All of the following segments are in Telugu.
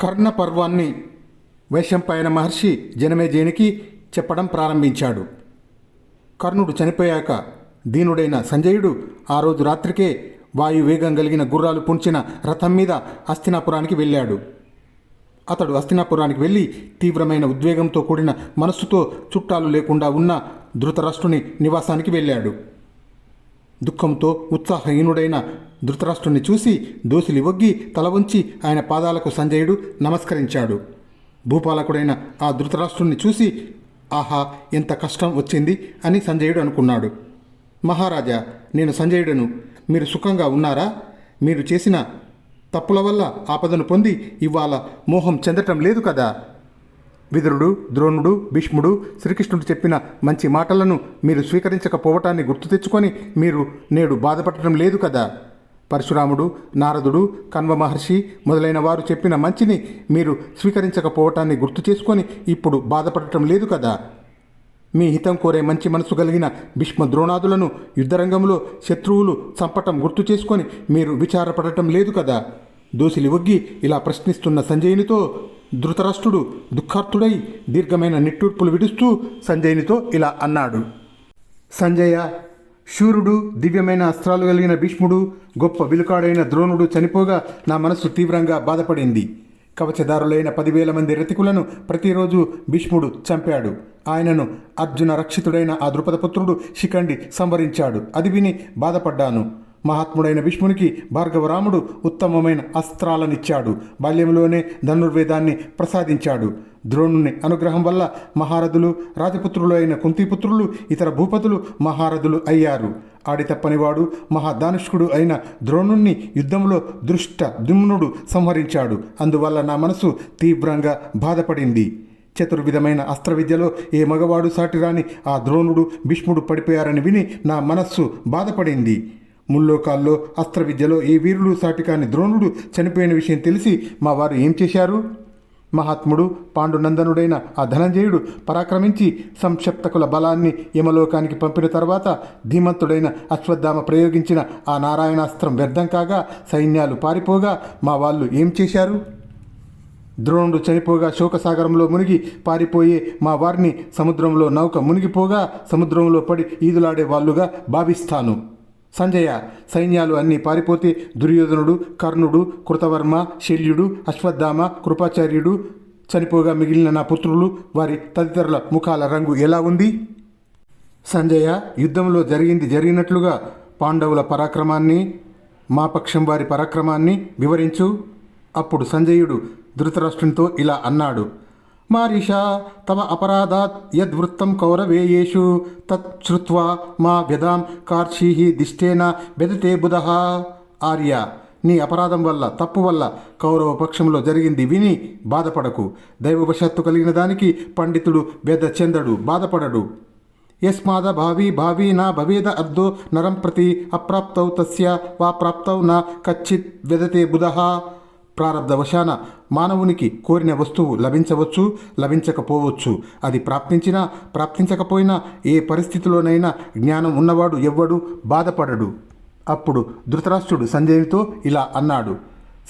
కర్ణ పర్వాన్ని వైశంపాయన మహర్షి జనమేజయునికి చెప్పడం ప్రారంభించాడు. కర్ణుడు చనిపోయాక దీనుడైన సంజయుడు ఆ రోజు రాత్రికే వాయు వేగం కలిగిన గుర్రాలు పుంచిన రథం మీద హస్తినాపురానికి వెళ్ళాడు. అతడు హస్తినాపురానికి వెళ్ళి తీవ్రమైన ఉద్వేగంతో కూడిన మనస్సుతో చుట్టాలు లేకుండా ఉన్న ధృతరాష్ట్రుని నివాసానికి వెళ్ళాడు. దుఃఖంతో ఉత్సాహహీనుడైన ధృతరాష్ట్రుని చూసి దోసులి ఒగ్గి తల వంచి ఆయన పాదాలకు సంజయుడు నమస్కరించాడు. భూపాలకుడైన ఆ ధృతరాష్ట్రుణ్ణి చూసి ఆహా ఎంత కష్టం వచ్చింది అని సంజయుడు అనుకున్నాడు. మహారాజా నేను సంజయుడను. మీరు సుఖంగా ఉన్నారా? మీరు చేసిన తప్పుల వల్ల ఆపదను పొంది ఇవాళ మోహం చెందటం లేదు కదా? విదురుడు ద్రోణుడు భీష్ముడు శ్రీకృష్ణుడు చెప్పిన మంచి మాటలను మీరు స్వీకరించకపోవటాన్ని గుర్తు తెచ్చుకొని మీరు నేడు బాధపడటం లేదు కదా? పరశురాముడు నారదుడు కన్వ మహర్షి మొదలైన వారు చెప్పిన మంచిని మీరు స్వీకరించకపోవటాన్ని గుర్తు చేసుకొని ఇప్పుడు బాధపడటం లేదు కదా? మీ హితం కోరే మంచి మనసు కలిగిన భీష్మ ద్రోణాదులను యుద్ధరంగంలో శత్రువులు చంపటం గుర్తు చేసుకొని మీరు విచారపడటం లేదు కదా? దూసిలి ఒగ్గి ఇలా ప్రశ్నిస్తున్న సంజయునితో ధృతరాష్ట్రుడు దుఃఖార్తుడై దీర్ఘమైన నిట్టూర్పులు విడుస్తూ సంజయ్నితో ఇలా అన్నాడు. సంజయ శూరుడు దివ్యమైన అస్త్రాలు కలిగిన భీష్ముడు గొప్ప విలుకాడైన ద్రోణుడు చనిపోగా నా మనస్సు తీవ్రంగా బాధపడింది. కవచదారులైన పదివేల మంది రతికులను ప్రతిరోజు భీష్ముడు చంపాడు. ఆయనను అర్జున రక్షితుడైన ఆ ద్రుపదపుత్రుడు శిఖండి సంవరించాడు. అది విని బాధపడ్డాను. మహాత్ముడైన భీష్మునికి భార్గవరాముడు ఉత్తమమైన అస్త్రాలనిచ్చాడు. బాల్యంలోనే ధనుర్వేదాన్ని ప్రసాదించాడు. ద్రోణుని అనుగ్రహం వల్ల మహారథులు రాజపుత్రులు అయిన కుంతిపుత్రులు ఇతర భూపతులు మహారథులు అయ్యారు. ఆడి తప్పనివాడు మహాదానుష్కుడు అయిన ద్రోణుణ్ణి యుద్ధంలో దృష్ట దుమ్నుడు సంహరించాడు. అందువల్ల నా మనసు తీవ్రంగా బాధపడింది. చతుర్విధమైన అస్త్ర విద్యలో ఏ మగవాడు సాటిరాని ఆ ద్రోణుడు భీష్ముడు పడిపోయారని విని నా మనస్సు బాధపడింది. ముల్లోకాల్లో అస్త్ర విద్యలో ఏ వీరుడు సాటికాని ద్రోణుడు చనిపోయిన విషయం తెలిసి మా వారు ఏం చేశారు? మహాత్ముడు పాండునందనుడైన ఆ ధనంజయుడు పరాక్రమించి సంక్షప్తకుల బలాన్ని యమలోకానికి పంపిన తర్వాత ధీమంతుడైన అశ్వత్థామ ప్రయోగించిన ఆ నారాయణాస్త్రం వ్యర్థం కాగా సైన్యాలు పారిపోగా మా వాళ్ళు ఏం చేశారు? ద్రోణుడు చనిపోగా శోకసాగరంలో మునిగి పారిపోయే మా వారిని సముద్రంలో నౌక మునిగిపోగా సముద్రంలో పడి ఈదులాడే వాళ్ళుగా భావిస్తాను. సంజయ సైన్యాలు అన్నీ పారిపోతే దుర్యోధనుడు కర్ణుడు కృతవర్మ శల్యుడు అశ్వత్థామ కృపాచార్యుడు చనిపోగా మిగిలిన నా పుత్రులు వారి తదితరుల ముఖాల రంగు ఎలా ఉంది? సంజయ యుద్ధంలో జరిగింది జరిగినట్లుగా పాండవుల పరాక్రమాన్ని మా పక్షం వారి పరాక్రమాన్ని వివరించు. అప్పుడు సంజయుడు ధృతరాష్ట్రునితో ఇలా అన్నాడు. మారిషా తమ అపరాధాత్ యద్వృత్తం కౌరవేయేషు తత్ శ్రుత్వా మా వ్యదాం కార్షీహి దిష్టేన బెదతే బుధ. ఆర్య నీ అపరాధం వల్ల తప్పు వల్ల కౌరవ పక్షంలో జరిగింది విని బాధపడకు. దైవవశత్తు కలిగిన దానికి పండితుడు వ్యధ చెందడు బాధపడడు. యస్మాద భావి భావి నా భవేద అర్ధో నరం ప్రతి అప్రాప్తౌ తస్య వా ప్రాప్తౌ నా కచ్చిత్ వెదతే బుధ. ప్రారంధవశాన మానవునికి కోరిన వస్తువు లభించవచ్చు లభించకపోవచ్చు. అది ప్రాప్తించినా ప్రాప్తించకపోయినా ఏ పరిస్థితిలోనైనా జ్ఞానం ఉన్నవాడు ఎవ్వడు బాధపడడు. అప్పుడు ధృతరాష్ట్రుడు సంజయునితో ఇలా అన్నాడు.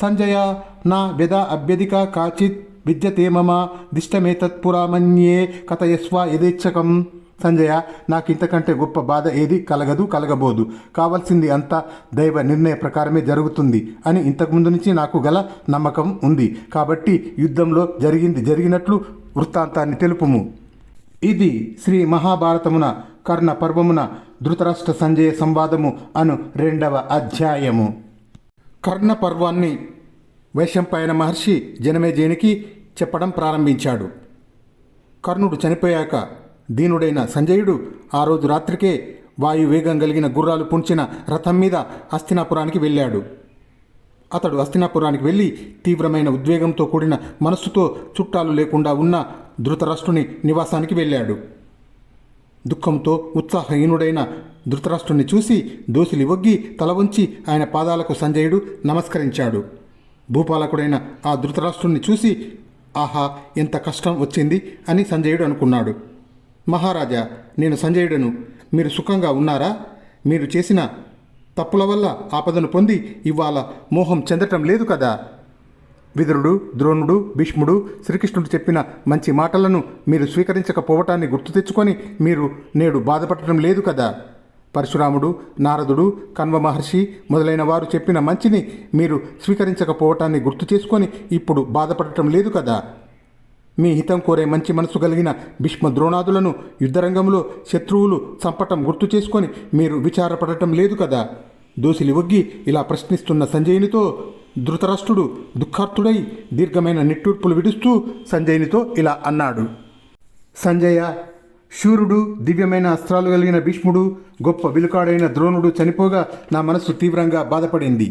సంజయ నా వ్యద అభ్యధిక కాచిత్ విద్యతే మమ దిష్టమేతత్పురామన్యే కథయస్వ యథేచ్ఛకం. సంజయ నాకు ఇంతకంటే గొప్ప బాధ ఏది కలగదు కలగబోదు. కావాల్సింది అంతా దైవ నిర్ణయ ప్రకారమే జరుగుతుంది అని ఇంతకుముందు నుంచి నాకు గల నమ్మకం ఉంది. కాబట్టి యుద్ధంలో జరిగింది జరిగినట్లు వృత్తాంతాన్ని తెలుపుము. ఇది శ్రీ మహాభారతమున కర్ణ పర్వమున ధృతరాష్ట్ర సంజయ సంవాదము అను రెండవ అధ్యాయము. కర్ణ పర్వాన్ని వైశంపాయన మహర్షి జనమేజయునికి చెప్పడం ప్రారంభించాడు. కర్ణుడు చనిపోయాక దీనుడైన సంజయుడు ఆ రోజు రాత్రికే వాయు వేగం కలిగిన గుర్రాలు పుంచిన రథం మీద హస్తినాపురానికి వెళ్ళాడు. అతడు అస్థినాపురానికి వెళ్ళి తీవ్రమైన ఉద్వేగంతో కూడిన మనస్సుతో చుట్టాలు లేకుండా ఉన్న ధృతరాష్ట్రుని నివాసానికి వెళ్ళాడు. దుఃఖంతో ఉత్సాహహీనుడైన ధృతరాష్ట్రుని చూసి దోసిలి ఒగ్గి తల వంచి ఆయన పాదాలకు సంజయుడు నమస్కరించాడు. భూపాలకుడైన ఆ ధృతరాష్ట్రుణ్ణి చూసి ఆహా ఎంత కష్టం వచ్చింది అని సంజయుడు అనుకున్నాడు. మహారాజా నేను సంజయుడను. మీరు సుఖంగా ఉన్నారా? మీరు చేసిన తప్పుల వల్ల ఆపదను పొంది ఇవాళ మోహం చెందటం లేదు కదా? విదురుడు ద్రోణుడు భీష్ముడు శ్రీకృష్ణుడు చెప్పిన మంచి మాటలను మీరు స్వీకరించకపోవటాన్ని గుర్తు తెచ్చుకొని మీరు నేడు బాధపడటం లేదు కదా? పరశురాముడు నారదుడు కన్వ మహర్షి మొదలైన వారు చెప్పిన మంచిని మీరు స్వీకరించకపోవటాన్ని గుర్తు చేసుకొని ఇప్పుడు బాధపడటం లేదు కదా? మీ హితం కోరే మంచి మనసు కలిగిన భీష్మ ద్రోణాదులను యుద్ధరంగంలో శత్రువులు చంపటం గుర్తు చేసుకొని మీరు విచారపడటం లేదు కదా? దోసిలి ఒగ్గి ఇలా ప్రశ్నిస్తున్న సంజయునితో ధృతరాష్ట్రుడు దుఃఖార్తుడై దీర్ఘమైన నిట్టూర్పులు విడుస్తూ సంజయునితో ఇలా అన్నాడు. సంజయ శూరుడు దివ్యమైన అస్త్రాలు కలిగిన భీష్ముడు గొప్ప విలుకాడైన ద్రోణుడు చనిపోగా నా మనస్సు తీవ్రంగా బాధపడింది.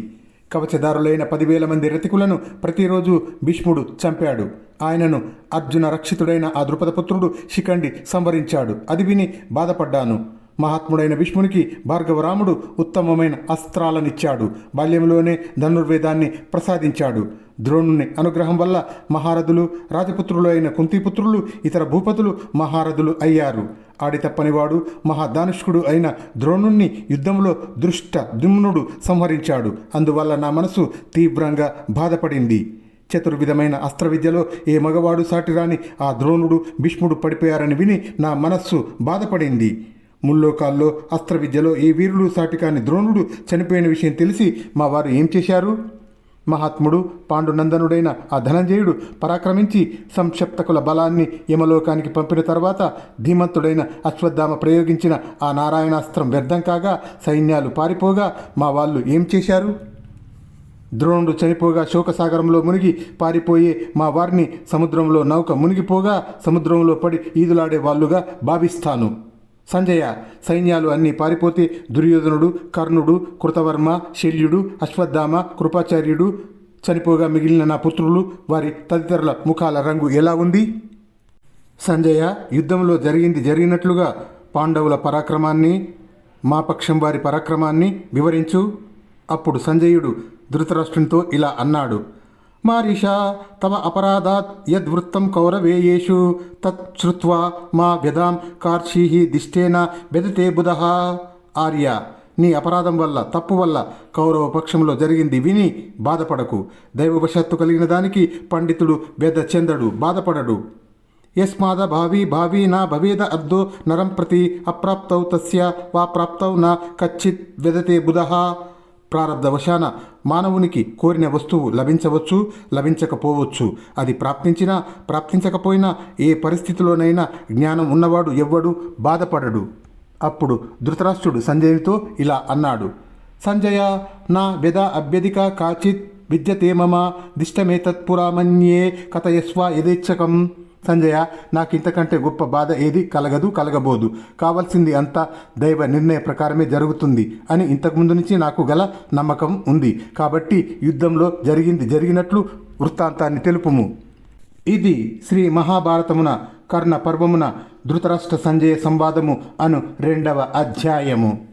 కవచదారులైన పదివేల మంది రతికులను ప్రతిరోజు భీష్ముడు చంపాడు. ఆయనను అర్జున రక్షితుడైన ఆ ద్రుపదపుత్రుడు శిఖండి సంవరించాడు. అది విని బాధపడ్డాను. మహాత్ముడైన భీష్మునికి భార్గవరాముడు ఉత్తమమైన అస్త్రాలనిచ్చాడు. బాల్యంలోనే ధనుర్వేదాన్ని ప్రసాదించాడు. ద్రోణుని అనుగ్రహం వల్ల మహారథులు రాజపుత్రులు అయిన కుంతిపుత్రులు ఇతర భూపతులు మహారథులు అయ్యారు. ఆడి తప్పనివాడు మహాదానుష్కుడు అయిన ద్రోణుణ్ణి యుద్ధంలో దృష్ట దుమ్నుడు సంహరించాడు. అందువల్ల నా మనసు తీవ్రంగా బాధపడింది. చతుర్విధమైన అస్త్ర విద్యలో ఏ మగవాడు సాటిరాని ఆ ద్రోణుడు భీష్ముడు పడిపోయారని విని నా మనస్సు బాధపడింది. ముల్లోకాల్లో అస్త్ర విద్యలో ఏ వీరుడు సాటికాని ద్రోణుడు చనిపోయిన విషయం తెలిసి మా వారు ఏం చేశారు? మహాత్ముడు పాండునందనుడైన ఆ ధనంజయుడు పరాక్రమించి సంక్షప్తకుల బలాన్ని యమలోకానికి పంపిన తర్వాత ధీమంతుడైన అశ్వత్థామ ప్రయోగించిన ఆ నారాయణాస్త్రం వ్యర్థం కాగా సైన్యాలు పారిపోగా మా వాళ్ళు ఏం చేశారు? ద్రోణుడు చనిపోగా శోకసాగరంలో మునిగి పారిపోయే మా వారిని సముద్రంలో నౌక మునిగిపోగా సముద్రంలో పడి ఈదులాడే వాళ్ళుగా భావిస్తాను. సంజయ సైన్యాలు అన్నీ పారిపోతే దుర్యోధనుడు కర్ణుడు కృతవర్మ శల్యుడు అశ్వత్థామ కృపాచార్యుడు చనిపోగా మిగిలిన నా పుత్రులు వారి తదితరుల ముఖాల రంగు ఎలా ఉంది? సంజయ యుద్ధంలో జరిగింది జరిగినట్లుగా పాండవుల పరాక్రమాన్ని మా పక్షం వారి పరాక్రమాన్ని వివరించు. అప్పుడు సంజయుడు ధృతరాష్ట్రునితో ఇలా అన్నాడు. మారీషా తవ అపరాధాత్ యద్వృత్తం కౌరవేయేషు తత్ శ్రుత్వా మా వ్యదాం కార్షీహి దిష్టేన బెదతే బుధ. ఆర్య నీ అపరాధం వల్ల తప్పు వల్ల కౌరవ పక్షంలో జరిగింది విని బాధపడకు. దైవవశత్తు కలిగిన దానికి పండితుడు బెద చెందడు బాధపడడు. యస్మాద భావి భావి నా భవేద అర్ధో నరం ప్రతి అప్రాప్తౌ తస్య వా ప్రాప్తౌ నా కచ్చిత్ వెదతే బుధ. ప్రారబ్ధవశాన మానవునికి కోరిన వస్తువు లభించవచ్చు లభించకపోవచ్చు. అది ప్రాప్తించినా ప్రాప్తించకపోయినా ఏ పరిస్థితిలోనైనా జ్ఞానం ఉన్నవాడు ఎవ్వడు బాధపడడు. అప్పుడు ధృతరాష్ట్రుడు సంజయునితో ఇలా అన్నాడు. సంజయ నా వ్యద అభ్యధిక కాచిత్ విద్యతే మమ దిష్టమేతత్పురామన్యే కథయస్వ యథేచ్ఛకం. సంజయ నాకు ఇంతకంటే గొప్ప బాధ ఏది? కలగదు కలగబోదు. కావాల్సింది అంతా దైవ నిర్ణయ ప్రకారమే జరుగుతుంది అని ఇంతకుముందు నుంచి నాకు గల నమ్మకం ఉంది. కాబట్టి యుద్ధంలో జరిగింది జరిగినట్లు వృత్తాంతాన్ని తెలుపుము. ఇది శ్రీ మహాభారతమున కర్ణ పర్వమున ధృతరాష్ట్ర సంజయ సంవాదము అను రెండవ అధ్యాయము.